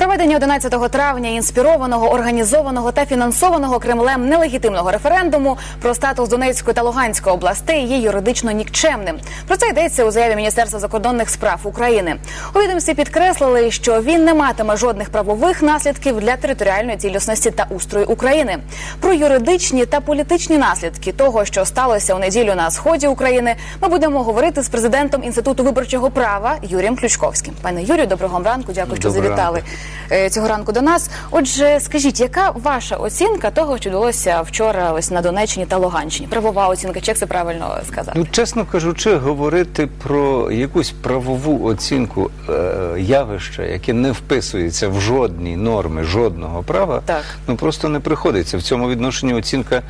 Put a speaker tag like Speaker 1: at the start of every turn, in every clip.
Speaker 1: Проведення 11 травня інспірованого, організованого та фінансованого Кремлем нелегітимного референдуму про статус Донецької та Луганської областей є юридично нікчемним. Про це йдеться у заяві Міністерства закордонних справ України. У відомстві підкреслили, що він не матиме жодних правових наслідків для територіальної цілісності та устрою України. Про юридичні та політичні наслідки того, що сталося у неділю на сході України, ми будемо говорити з президентом інституту виборчого права Юрієм Ключковським. Пане Юрію, доброго ранку. Дякую, що
Speaker 2: Доброго
Speaker 1: завітали цього ранку до нас. Отже, скажіть, яка ваша оцінка того, що відбулося вчора ось на Донеччині та Луганщині? Правова оцінка, чи як це правильно сказати?
Speaker 2: Ну, чесно кажучи, говорити про якусь правову оцінку е, явища, яке не вписується в жодні норми жодного права,
Speaker 1: Так.
Speaker 2: ну просто не приходиться. В цьому відношенні оцінка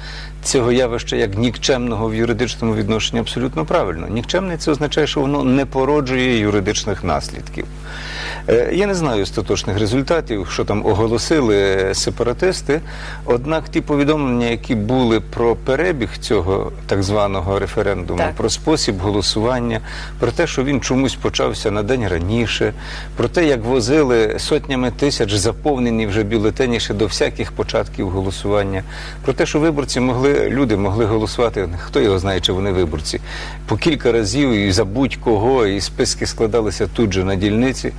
Speaker 2: цього явища як нікчемного в юридичному відношенні абсолютно правильно. Нікчемне це означає, що воно не породжує юридичних наслідків. Е, Я не знаю остаточних результатів, що там оголосили сепаратисти. Однак ті повідомлення, які були про перебіг цього так званого референдуму,
Speaker 1: Так.
Speaker 2: про спосіб голосування, про те, що він чомусь почався на день раніше, про те, як возили сотнями тисяч заповнені вже бюлетені ще до всяких початків голосування, про те, що виборці могли, люди могли голосувати, хто його знає, чи вони виборці, по кілька разів і за будь-кого, і списки складалися тут же на дільниці.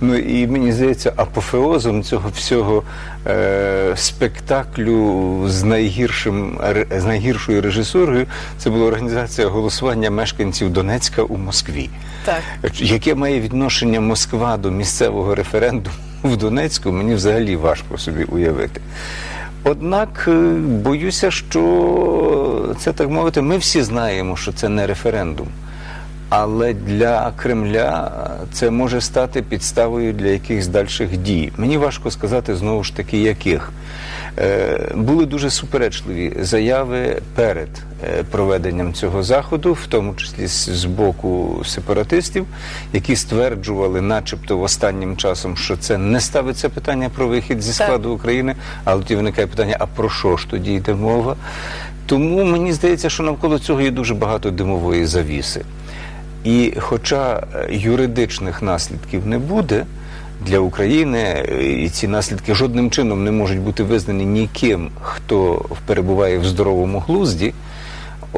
Speaker 2: Ну і мені здається, апофеозом цього всього е, спектаклю з найгіршим з найгіршою режисурою це була організація голосування мешканців Донецька у Москві.
Speaker 1: Так.
Speaker 2: Яке має відношення Москва до місцевого референдуму в Донецьку, мені взагалі важко собі уявити. Однак е, боюся, що це так мовити, ми всі знаємо, що це не референдум. Але для Кремля це може стати підставою для якихось дальших дій. Мені важко сказати знову ж таки, яких. Е, були дуже суперечливі заяви перед е, проведенням цього заходу, в тому числі з боку сепаратистів, які стверджували, начебто, в останнім часом, що це не ставиться питання про вихід зі складу України, але тоді виникає питання: а про що ж тоді йде мова? Тому мені здається, що навколо цього є дуже багато димової завіси. І хоча е, юридичних наслідків не буде для України, е, і ці наслідки жодним чином не можуть бути визнані ніким, хто перебуває в здоровому глузді.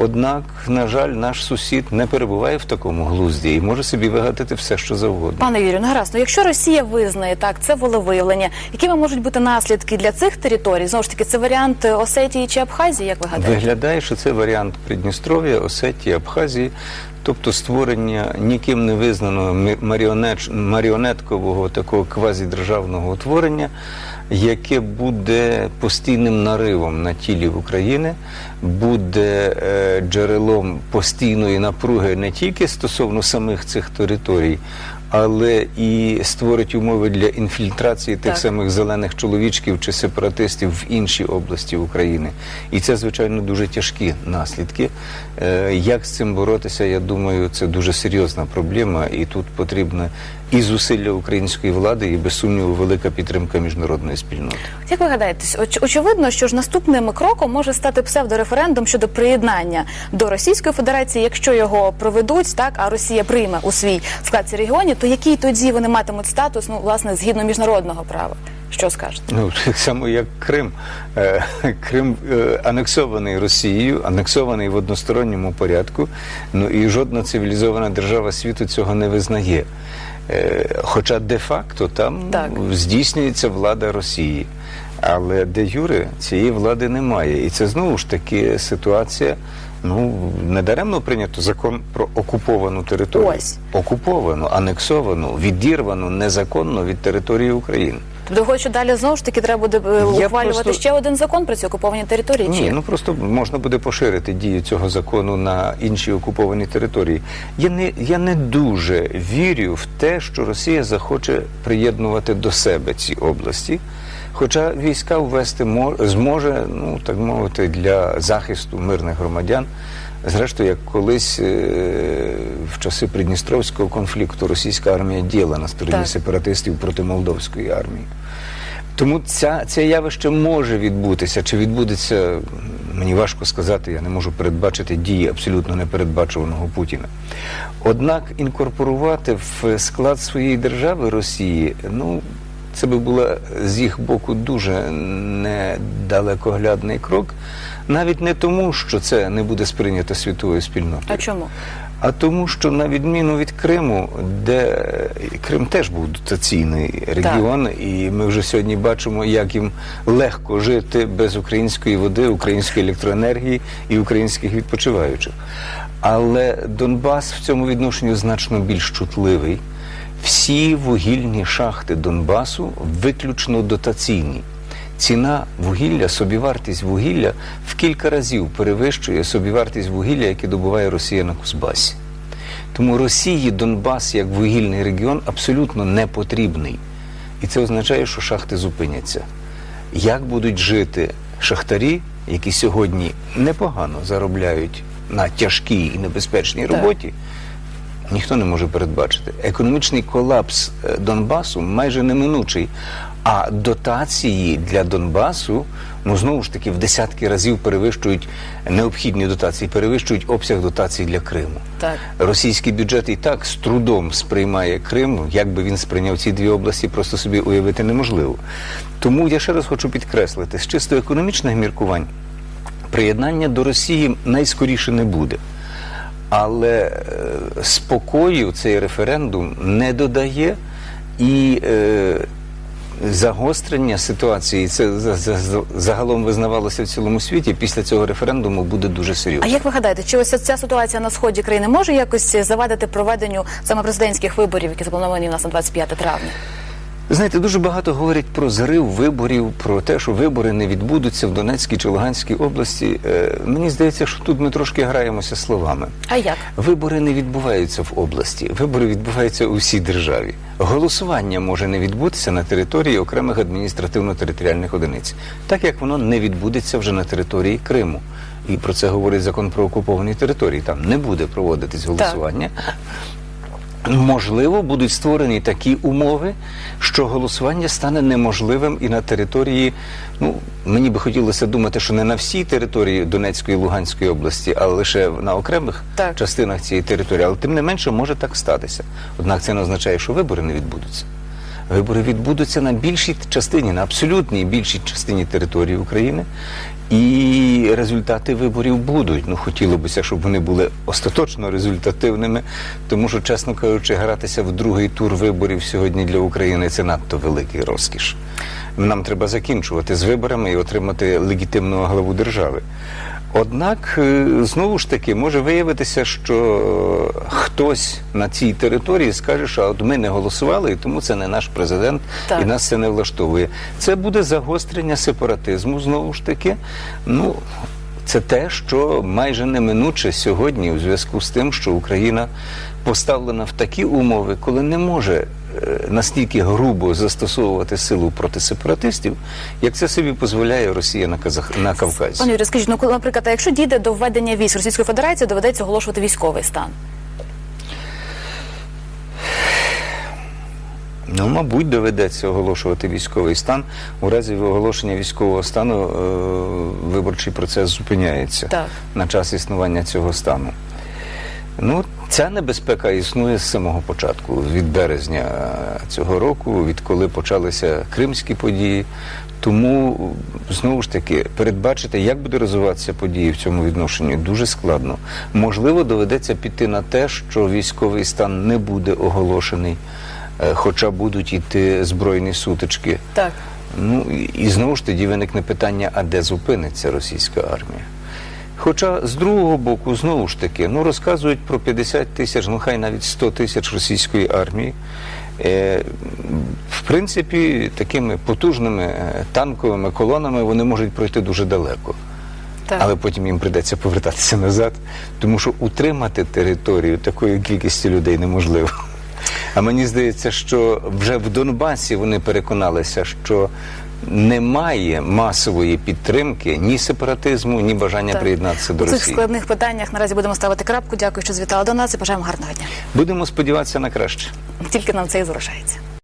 Speaker 2: Однак, на жаль, наш сусід не перебуває в такому глузді і може собі вигадати все, що завгодно.
Speaker 1: Пане Юрію, ну гаразд, ну якщо Росія визнає так, це волевиявлення, якими можуть бути наслідки для цих територій? Знову ж таки, це варіант Осетії чи Абхазії, як ви гадаєте?
Speaker 2: Виглядає, що це варіант Придністров'я, Осетії, Абхазії, тобто створення ніким не визнаного маріонеткового такого квазідержавного утворення, яке буде постійним наривом на тілі України, буде е, джерелом постійної напруги не тільки стосовно самих цих територій. Але і створить умови для інфільтрації тих
Speaker 1: Так.
Speaker 2: самих зелених чоловічків чи сепаратистів в інші області України. І це, звичайно, дуже тяжкі наслідки. Е, Як з цим боротися, я думаю, це дуже серйозна проблема, і тут потрібна і зусилля української влади, і без сумніву велика підтримка міжнародної спільноти.
Speaker 1: Як ви гадаєте, оч- очевидно, що ж наступним кроком може стати псевдореферендум щодо приєднання до Російської Федерації, якщо його проведуть, так а Росія прийме у свій склад ці регіоні, то який тоді вони матимуть статус, ну власне, згідно міжнародного права? Що скажете?
Speaker 2: Ну, так само як Крим. Е, Крим е, анексований Росією, анексований в односторонньому порядку. Ну і жодна цивілізована держава світу цього не визнає. Е, Хоча де-факто там
Speaker 1: Так.
Speaker 2: здійснюється влада Росії. Але де Юре цієї влади немає. І це знову ж таки ситуація. Ну, недаремно прийнято закон про окуповану територію.
Speaker 1: Ось.
Speaker 2: Окуповану, анексовану, відірвану незаконно від території України.
Speaker 1: Тобто, що далі знову ж таки треба буде е,
Speaker 2: Я
Speaker 1: ухвалювати
Speaker 2: просто-
Speaker 1: ще один закон про ці окуповані території?
Speaker 2: Ні,
Speaker 1: як?
Speaker 2: ну просто можна буде поширити дію цього закону на інші окуповані території. Я не, я не дуже вірю в те, що Росія захоче приєднувати до себе ці області. Хоча війська ввести мо- зможе, ну так мовити, для захисту мирних громадян. Зрештою, як колись е, в часи Придністровського конфлікту російська армія діяла на стороні сепаратистів проти молдовської армії. Тому ця, це явище може відбутися. Чи відбудеться, мені важко сказати, я не можу передбачити дії абсолютно непередбачуваного Путіна. Однак інкорпорувати в склад своєї держави Росії, ну Це би було з їх боку дуже недалекоглядний крок, навіть не тому, що це не буде сприйнято світовою спільнотою.
Speaker 1: А чому?
Speaker 2: А тому, що на відміну від Криму, де Крим теж був дотаційний регіон, і ми вже сьогодні бачимо, як їм легко жити без української води, української електроенергії і українських відпочиваючих. Але Донбас в цьому відношенні значно більш чутливий. Всі вугільні шахти Донбасу виключно дотаційні. Ціна вугілля, собівартість вугілля в кілька разів перевищує собівартість вугілля, яке добуває Росія на Кузбасі. Тому Росії Донбас як вугільний регіон абсолютно не потрібний. І це означає, що шахти зупиняться. Як будуть жити шахтарі, які сьогодні непогано заробляють на тяжкій і небезпечній
Speaker 1: Так.
Speaker 2: Ніхто не може передбачити. Економічний колапс е, Донбасу майже неминучий. А дотації для Донбасу, ну знову ж таки, в десятки разів перевищують необхідні дотації, перевищують обсяг дотацій для Криму.
Speaker 1: Так.
Speaker 2: Російський бюджет і так з трудом сприймає Крим. Як би він сприйняв ці дві області, просто собі уявити неможливо. Тому я ще раз хочу підкреслити, з чисто економічних міркувань приєднання до Росії найскоріше не буде. Але е, спокою цей референдум не додає і е, загострення ситуації, це за- за- за- загалом визнавалося в цілому світі, після цього референдуму буде дуже
Speaker 1: А
Speaker 2: серйозно.
Speaker 1: як ви гадаєте, чи ось ця ситуація на сході країни може якось завадити проведенню саме президентських виборів, які заплановані у нас на 25 травня?
Speaker 2: Знаєте, дуже багато говорять про зрив виборів, про те, що вибори не відбудуться в Донецькій чи Луганській області. Е, мені здається, що тут ми трошки граємося словами.
Speaker 1: А як?
Speaker 2: Вибори не відбуваються в області, вибори відбуваються у всій державі. Голосування може не відбутися на території окремих адміністративно-територіальних одиниць, так як воно не відбудеться вже на території Криму. І про це говорить закон про окуповані території. Там не буде проводитись голосування. Можливо, будуть створені такі умови, що голосування стане неможливим і на території. Ну мені би хотілося думати, що не на всій території Донецької і Луганської області, а лише на окремих
Speaker 1: Так.
Speaker 2: частинах цієї території. Але тим не менше може так статися. Однак це не означає, що вибори не відбудуться. Вибори відбудуться на більшій частині, на абсолютній більшій частині території України. І результати виборів будуть. Ну хотілося б, щоб вони були остаточно результативними, тому що, чесно кажучи, гратися в другий тур виборів сьогодні для України це надто великий розкіш. Нам треба закінчувати з виборами і отримати легітимну главу держави. Однак, е, знову ж таки, може виявитися, що хтось на цій території скаже, що от ми не голосували, і тому це не наш президент,
Speaker 1: Так.
Speaker 2: і нас це не влаштовує. Це буде загострення сепаратизму, знову ж таки. Ну, це те, що майже неминуче сьогодні, у зв'язку з тим, що Україна поставлена в такі умови, коли не може е, настільки грубо застосовувати силу проти сепаратистів, як це собі дозволяє Росія на Казах на Кавказі.
Speaker 1: Пане скажіть, ну коли, наприклад, а якщо дійде до введення військ Російської Федерації, доведеться оголошувати військовий стан.
Speaker 2: Ну, мабуть, доведеться оголошувати військовий стан. У разі оголошення військового стану е, виборчий процес зупиняється
Speaker 1: Так.
Speaker 2: на час існування цього стану. Ну, ця небезпека існує з самого початку, від березня цього року, відколи почалися кримські події. Тому знову ж таки передбачити, як буде розвиватися події в цьому відношенні, дуже складно. Можливо, доведеться піти на те, що військовий стан не буде оголошений, хоча будуть іти збройні сутички.
Speaker 1: Так.
Speaker 2: Ну і, і знову ж тоді виникне питання, а де зупиниться російська армія? Хоча з другого боку, знову ж таки, ну розказують про 50 тисяч, ну хай навіть 100 тисяч російської армії. Е, в принципі, такими потужними е, танковими колонами вони можуть пройти дуже далеко.
Speaker 1: Так.
Speaker 2: Але потім їм прийдеться повертатися назад, тому що утримати територію такої кількості людей неможливо. А мені здається, що вже в Донбасі вони переконалися, що немає масової підтримки ні сепаратизму, ні бажання
Speaker 1: Так.
Speaker 2: приєднатися до
Speaker 1: У цих складних питаннях наразі будемо ставити крапку. Дякую, що звітали до нас і бажаємо гарного дня.
Speaker 2: Будемо сподіватися на краще.
Speaker 1: Тільки нам це і залишається.